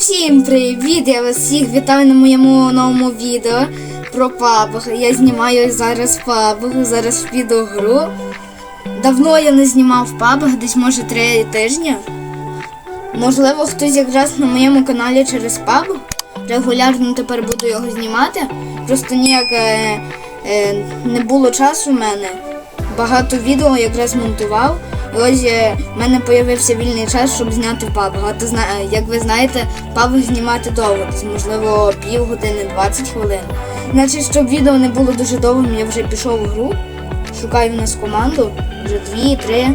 всім привіт! Я вас всіх вітаю на моєму новому відео про PUBG. Я знімаю зараз PUBG, зараз піду гру. Давно я не знімав PUBG, десь може три тижні. Можливо, хтось якраз на моєму каналі через PUBG. Регулярно тепер буду його знімати. Просто ніяк е, е, не було часу в мене. Багато відео якраз монтував. Ось е, в мене з'явився вільний час, щоб зняти PUBG. А то як ви знаєте, PUBG знімати довго, десь, можливо, півгодини, 20 хвилин. Значить, щоб відео не було дуже довгим, я вже пішов в гру. Шукаю в нас команду. Вже дві, три.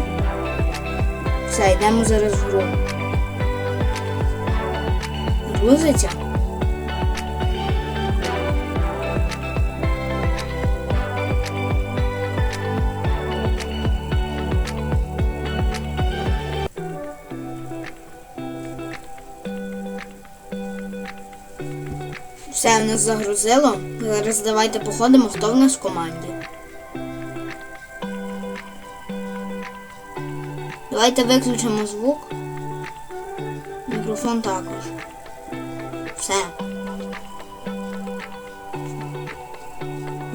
Все, йдемо зараз в гру. Грузиться. Нас загрузило. Зараз давайте походимо, хто в нас в команді. Давайте виключимо звук. Мікрофон також. Все.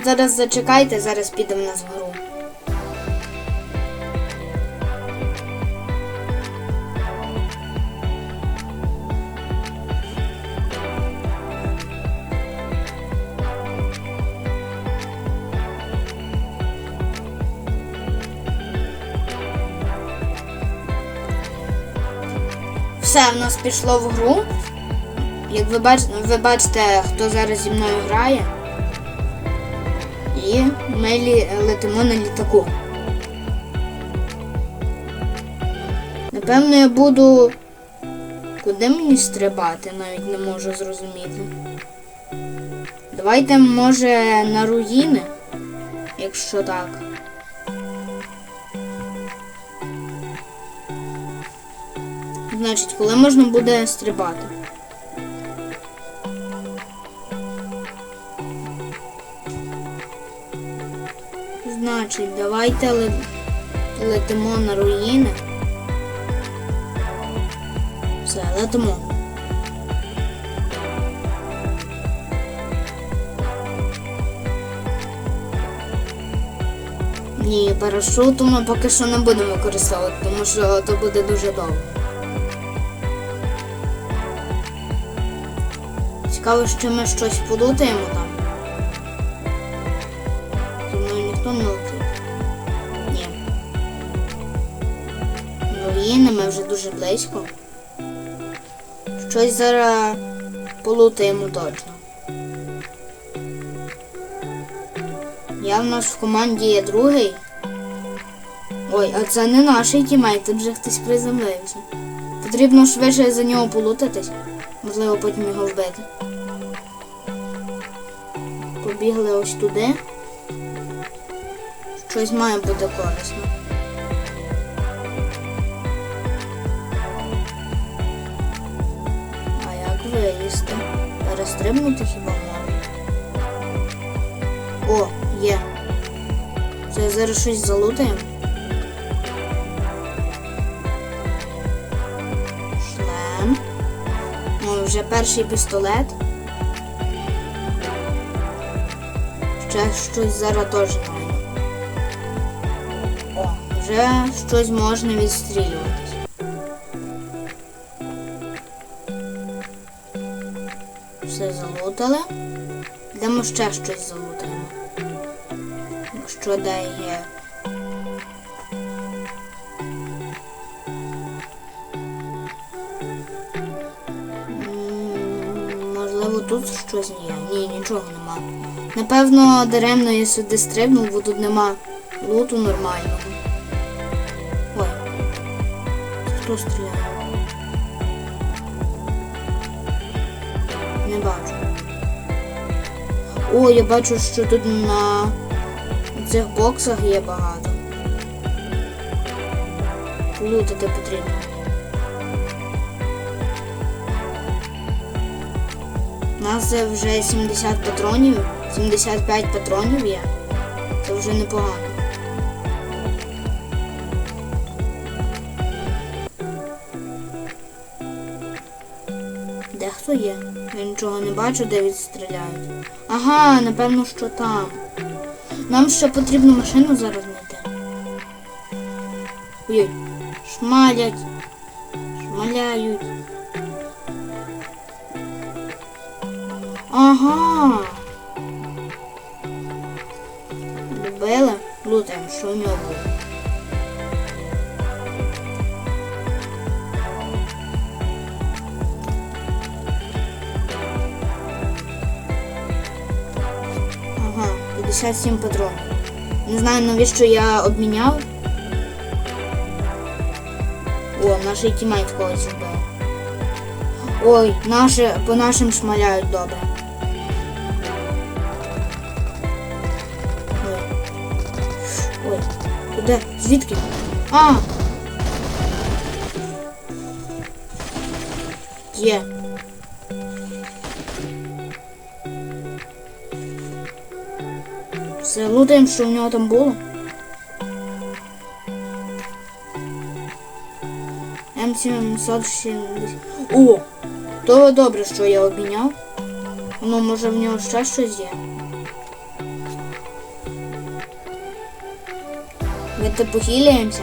Зараз зачекайте, зараз підемо в нас Все в нас пішло в гру. Як ви бачите, ви бачите, хто зараз зі мною грає. І ми летимо на літаку. Напевно, я буду. Куди мені стрибати, навіть не можу зрозуміти. Давайте, може, на руїни, якщо так. Значить, коли можна буде стрибати? Значить, давайте ле- летимо на руїни. Все, летимо. Ні, парашуту ми поки що не будемо використовувати, тому що то буде дуже довго. Цікаво, що ми щось полутаємо там. Мною ніхто не летить. Ні. Руїни ми вже дуже близько. Щось зараз полутаємо точно. Я в нас в команді є другий. Ой, а це не наш тімейт, тут вже хтось приземлився. Потрібно швидше за нього полутатись. Можливо, потім його вбити. Побігли ось туди. Щось має бути корисно. А як вилізти? Перестрибнути хіба можна? О, є. Це зараз щось залутаємо. Шлем. О, вже перший пістолет. Ще щось маю. О, вже щось можна відстрілюватись. Все залутали. Йдемо ще щось залутаємо. Що де є. Можливо, тут щось є. Ні, нічого нема. Напевно, даремно я сюди стрибнув, бо тут нема луту нормального. Ой. Хто стріляє? Не бачу. О, я бачу, що тут на цих боксах є багато. Лутати потрібно. У нас вже 70 патронів, 75 патронів є. Це вже непогано. Де хто є? Я нічого не бачу, де відстріляють. Ага, напевно, що там. Нам ще потрібно машину зараз знайти. Ой, шмалять. Шмаляють. Ага. Любила? Лутаємо, що у нього. Ага, 57 патронів. Не знаю, навіщо я обміняв. О, наш тімейт когось вбив. Ой, наші, по нашим шмаляють добре. Звідки? А! Є. Все, лутаємо, що в нього там було. М770. О! То добре, що я обміняв. Ну, може в нього ще щось є. Ми похиляємося.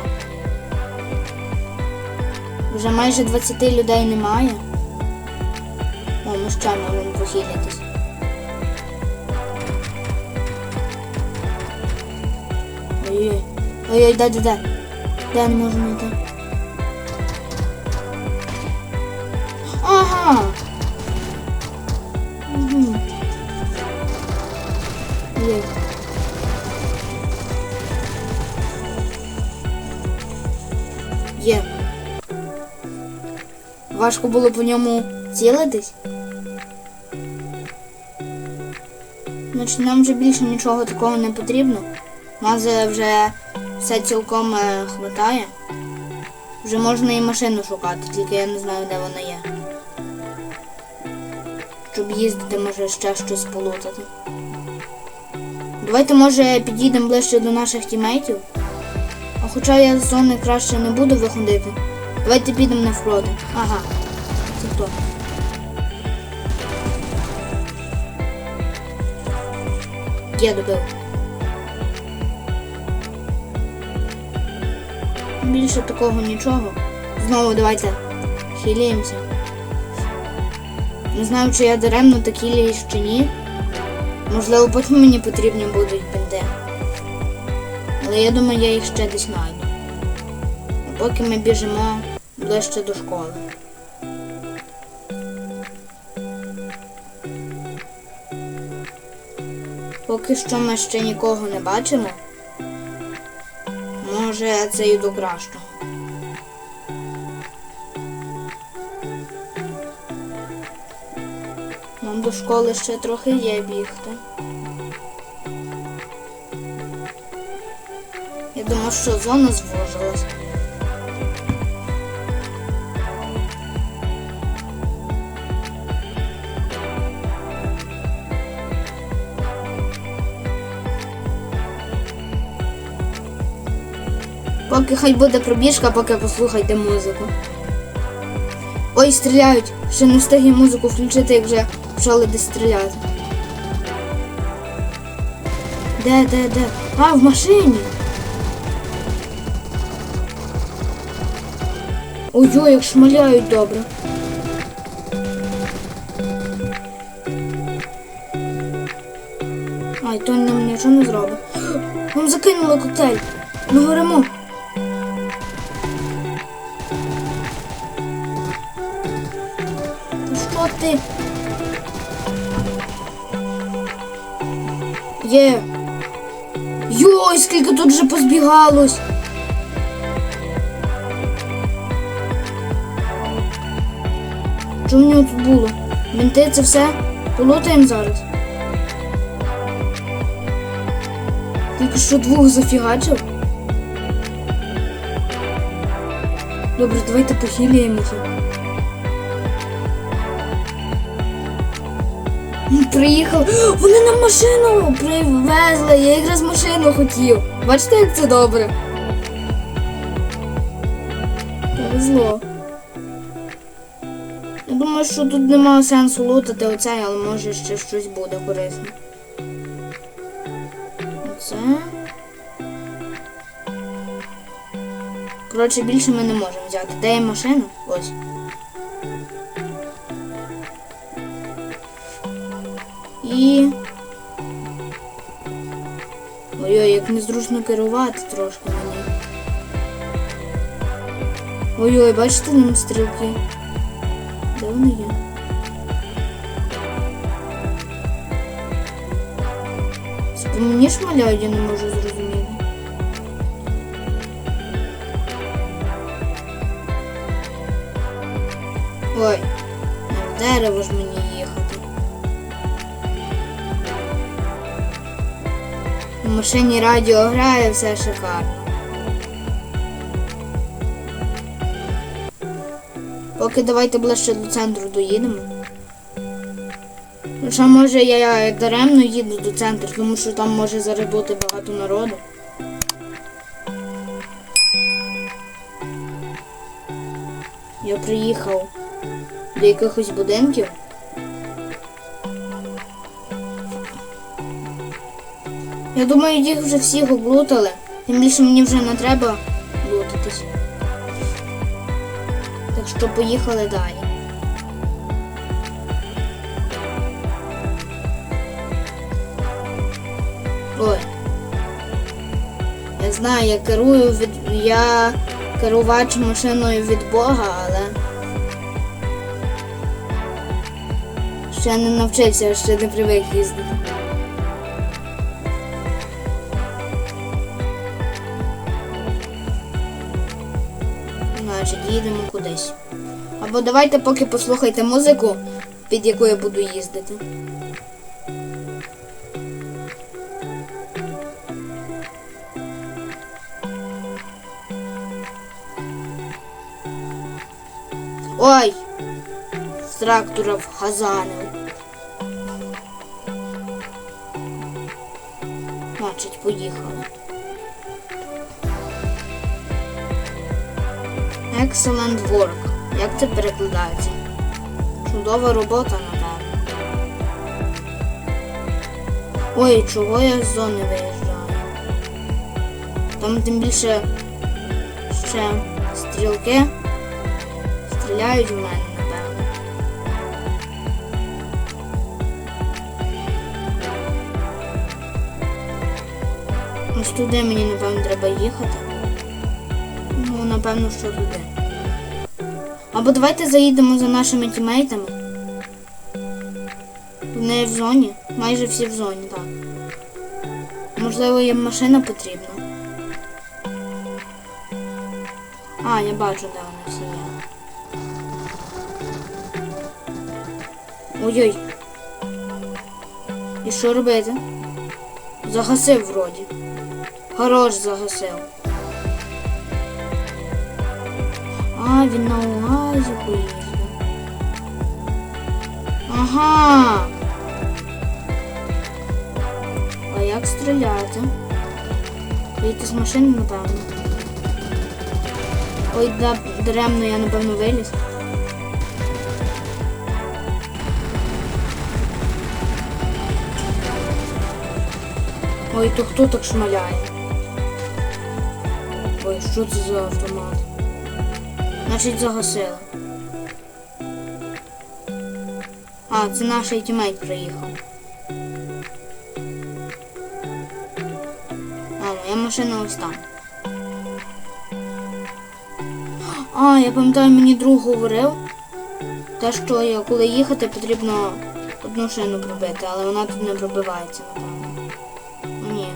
Вже майже 20 людей немає. О, ми ще можемо похилятись. Ой-ой. Ой-ой? Де я не можемо знайти? Важко було по ньому цілитись. Значить, нам вже більше нічого такого не потрібно. Нас вже все цілком е, хватає. Вже можна і машину шукати, тільки я не знаю, де вона є. Щоб їздити, може ще щось полутати. Давайте, може, підійдемо ближче до наших тімейтів. А хоча я з зони краще не буду виходити. Давайте підемо навпроти. Ага. Це хто? Я добив. Більше такого нічого. Знову давайте хиліємося. Не знаю, чи я даремно так хиліюсь чи ні. Можливо, потім мені потрібні будуть бинти. Але я думаю, я їх ще десь знайду. А поки ми біжимо ближче до школи. Поки що ми ще нікого не бачимо. Може, це і до кращого. Нам до школи ще трохи є бігти. Я думав, що зона звожилась. Поки хай буде пробіжка, поки послухайте музику. Ой, стріляють. Ще не встиг музику включити, як вже почали десь стріляти. Де, де, де? А, в машині. Ой-ой, як шмаляють добре. Ай, то нам нічого не зробить. Нам закинули коктейль. Ми горимо. Є. Йой, скільки тут вже позбігалось. Що в нього тут було? Менти це все? Полутаємо зараз. Тільки що двох зафігачив. Добре, давайте похилюємося. М, Приїхали. Вони нам машину привезли. Я якраз машину хотів. Бачите, як це добре? Повезло. Я думаю, що тут немає сенсу лутати оцей, але може ще щось буде корисне. Оце. Коротше, більше ми не можемо взяти. Де є машина? Ось. І. Ой-ой, як незручно керувати трошки мені. Ой-ой, бачите нам стрілки? Де вони є? Мені шмаляють, я не можу зрозуміти. Ой, дерево ж мені У машині радіо грає, все шикарно. Поки давайте ближче до центру доїдемо. Хоча може я даремно їду до центру, тому що там може зараз бути багато народу. Я приїхав до якихось будинків. Я думаю, їх вже всіх облутали. Тим більше мені вже не треба лутатись. Так що поїхали далі. Ой. Я знаю, я керую від. Я керувач машиною від Бога, але. Ще не навчився, ще не привик їздити. Значить, їдемо кудись. Або давайте поки послухайте музику, під яку я буду їздити. Ой! З трактора вхазанив. Значить, поїхали. Excellent work. Як це перекладається? Чудова робота, напевно. Ой, чого я з зони виїжджаю? Там тим більше ще стрілки стріляють в мене, напевно. Ось туди мені, напевно, треба їхати. Напевно, що туди. Або давайте заїдемо за нашими тімейтами. Вони в зоні. Майже всі в зоні, так. Можливо, їм машина потрібна. А, я бачу, де вони всі є. Ой-ой. І що робити? Загасив вроді. Хорош загасив. А, він на уазі поїздив. Ага. А як стріляти? Вийти з машини, напевно. Ой, да, даремно я, напевно, виліз. Ой, то хто так шмаляє? Ой, що це за автомат? Значить загасили. А, це наш тімейт приїхав. А, моя машина ось там. А, я пам'ятаю, мені друг говорив. Те, що коли їхати, потрібно одну шину пробити, але вона тут не пробивається, напевно. Ні.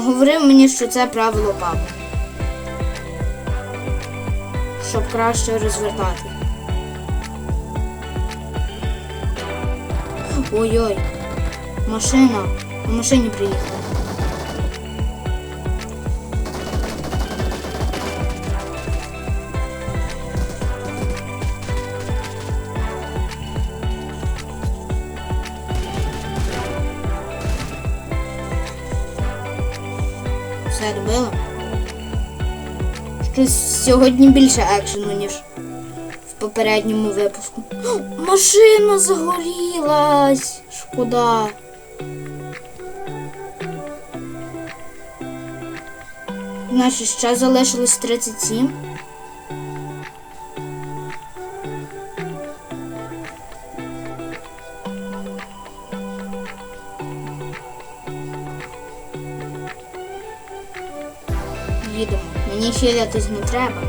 Говорив мені, що це правило папи. Щоб краще розвертати. Ой-ой. Машина. На машині приїхала. Сьогодні більше екшену, ніж в попередньому випуску. О, Машина загорілась! Шкода. Значить, ще залишилось 37. Хилятись не треба.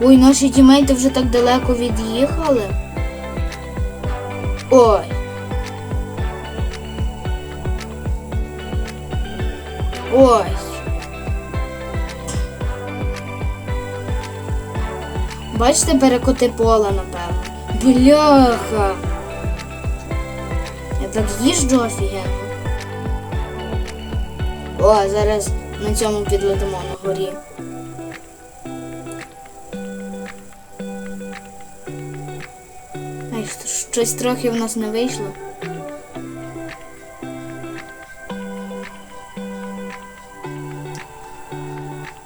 Ой, наші тімейти вже так далеко від'їхали. Ой. Ой. Бачите, перекоти пола, напевно. Бляха. Я так їжджу офігенно. О, зараз на цьому підлетимо на горі. Ай, щось трохи в нас не вийшло.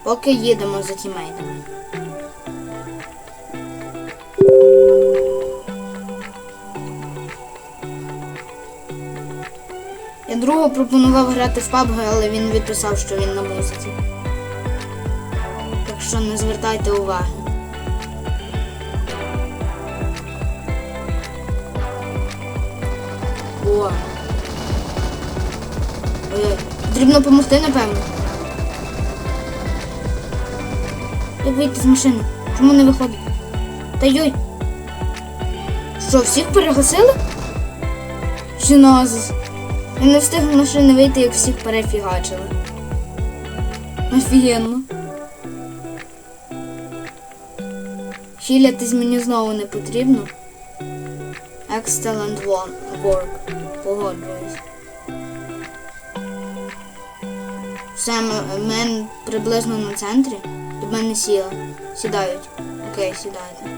Поки їдемо за тімейтами. Другу пропонував грати в PUBG, але він відписав, що він на музиці. Так що не звертайте уваги. О. Ой, потрібно допомогти, напевно. Як вийти з машини? Чому не виходить? Та йой. Що, всіх перегасили? Чи назис? Я не встиг з машини вийти, як всіх перефігачили. Офігенно. Хілятись мені знову не потрібно. Excellent work. Погоджуюсь. Все, ми, ми приблизно на центрі. До мене сіли. Сідають. Окей, сідайте.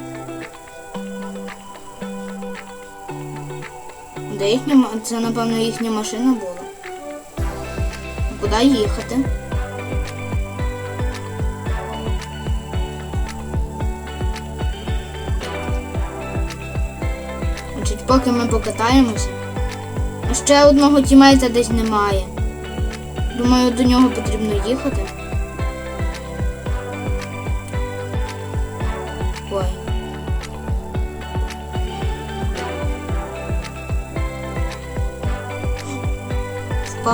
Де їхня Це, напевно, їхня машина була. Куди їхати? Значить, поки ми покатаємося. Ще одного тімейта десь немає. Думаю, до нього потрібно їхати.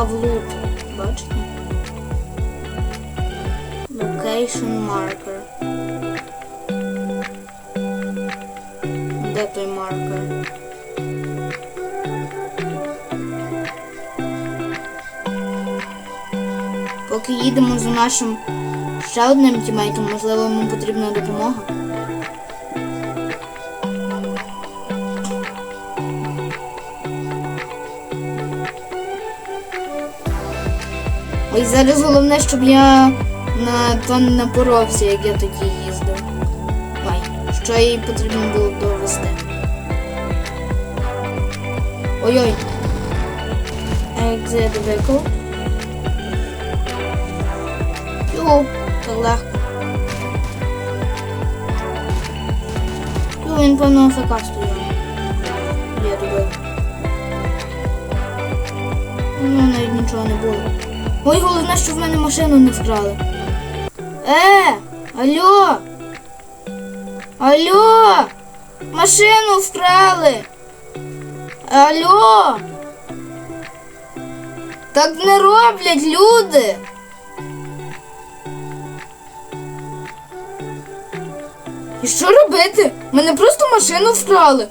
Впав лут. Бачите? Location marker. Де той маркер? Поки їдемо за нашим ще одним тімейтом, можливо, йому потрібна допомога. Ой, зараз головне, щоб я на то не напоровся, як я тоді їздив. Ой, що їй потрібно було довести. Ой-ой. Exit vehicle. Йоу, так легко. Йоу, він певно АФК стояв. Я добив. Ну, навіть нічого не було. Ой, головне, що в мене машину не вкрали. Е, алло! Алло! Машину вкрали! Алло! Так не роблять люди! І що робити? Мене просто машину вкрали.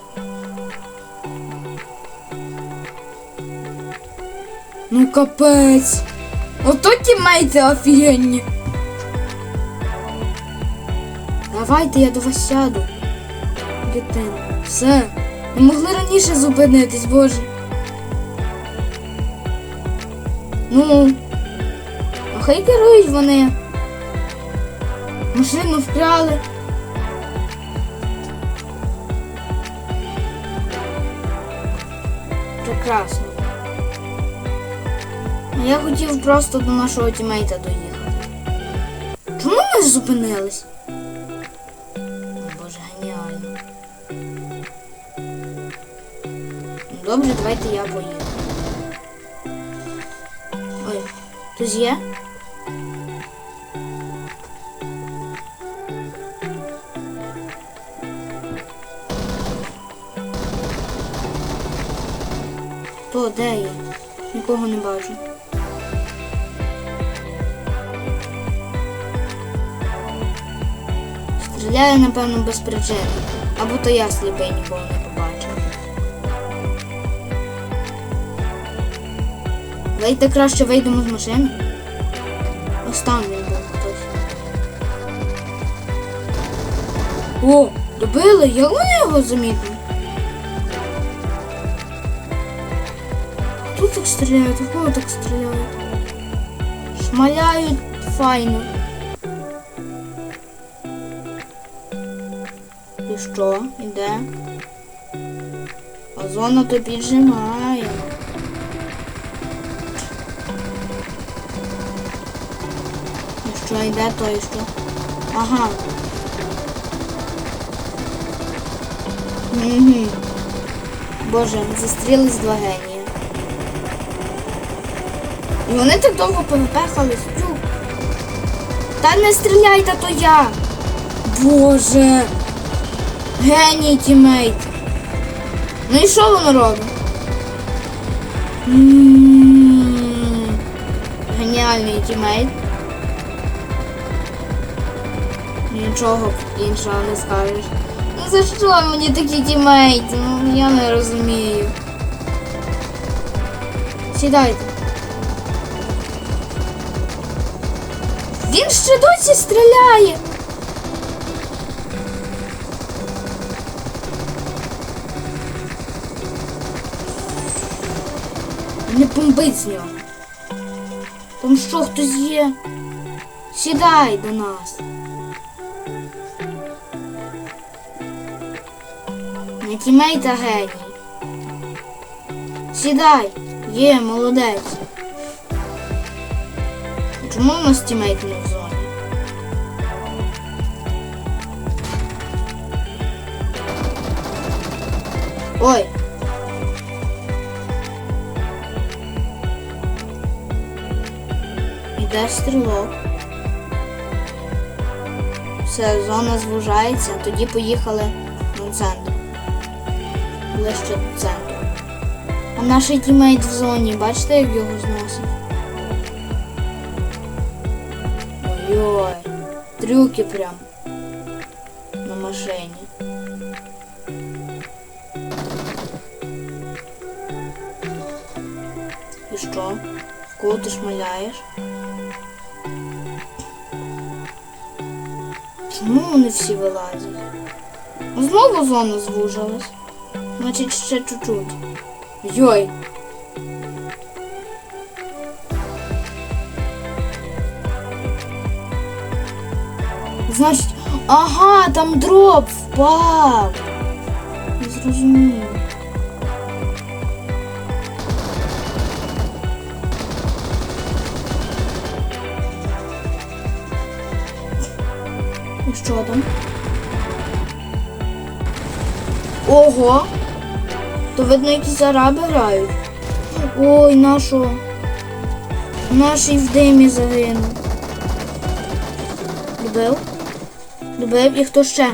Ну капець. Ото тімейти офігенні. Давайте я до вас сяду. Дитина. Все. Не могли раніше зупинитись, боже. Ну. А хай керують вони. Машину вкрали. Прекрасно. Я хотів просто до нашого тімейта доїхати. Чому ми зупинились. Боже, геніально. Ну, Добре, давайте я поїду. Ой, хтось є? Хто, де є? Нікого не бачу. Стріляє, напевно, без причини. Або то я сліпий нікого не побачив. Давайте краще вийдемо з машини. Він був хтось. О, добили, вони його замітили? Тут так стріляють, у кого так стріляють? Шмаляють файно. Що? Іде? А зона то піджимає. І що йде, то і що? Ага. Угу. Боже, застрілись два генії. І вони так довго повипехались. Та не стріляйте, то я. Боже. Геній тімейт. Ну і що воно робить? М, Геніальний тімейт. Нічого іншого не скажеш. Ну за що мені такі тімейти? Ну я не розумію. Сідайте. Він ще досі стріляє. Не бомбить з нього. Там що хтось є? Сідай до нас. Не тімейта геній. Сідай. Є, молодець. Чому у нас тімейт не в зоні? Ой. Іде стрілок. Все, зона звужається, тоді поїхали на центр. Ближче до центру. А наш тімейт в зоні, бачите, як його зносить? Ой-ой, трюки прям на машині. І що? В кого ти шмаляєш? Чому вони всі вилазять? Знову зона звужилась. Значить, ще чуть-чуть. Йой. Значить, ага, там дроп впав. Не зрозумів. І що там? Ого! То видно, якісь араби грають. Ой, нашого. Наший в димі загинув. Любив? Любив і хто ще?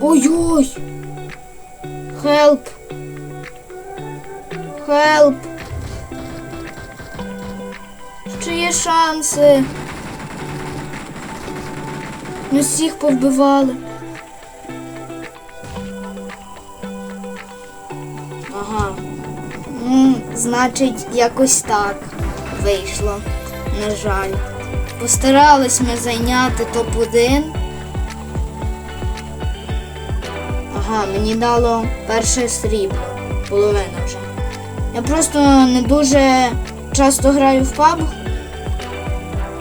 Ой-ой! Хелп! Хелп! Ще є шанси. Ми всіх повбивали. Ага. Ну, значить, якось так вийшло. На жаль. Постарались ми зайняти топ-1. Ага, мені дало перше срібло. Половина вже. Я просто не дуже часто граю в паб.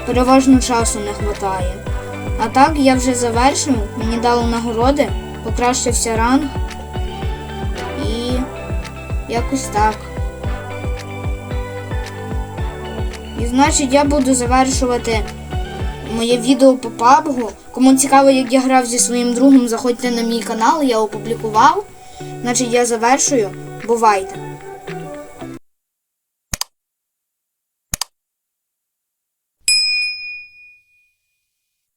Переважно часу не вистачає. А так я вже завершив, мені дали нагороди, покращився ранг. І якось так. І значить я буду завершувати моє відео по PUBG. Кому цікаво, як я грав зі своїм другом, заходьте на мій канал, я опублікував. Значить, я завершую. Бувайте!